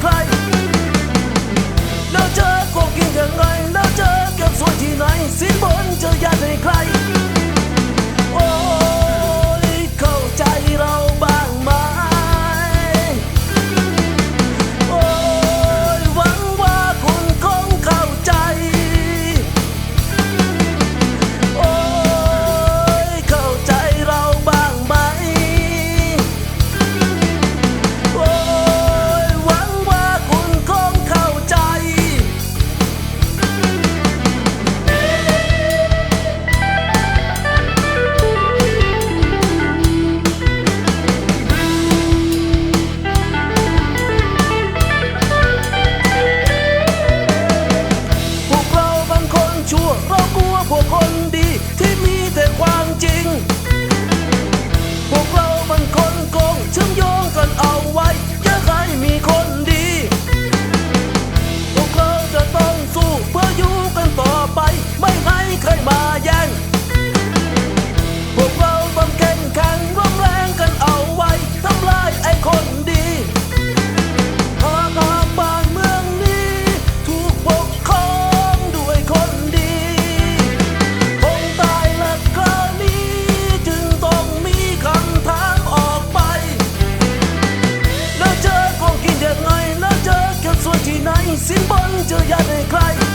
ใคร แล้วเจอควงเคียอย่างไร แล้วเจอเก็บสวยที่ไหนสิบ สิ就要น快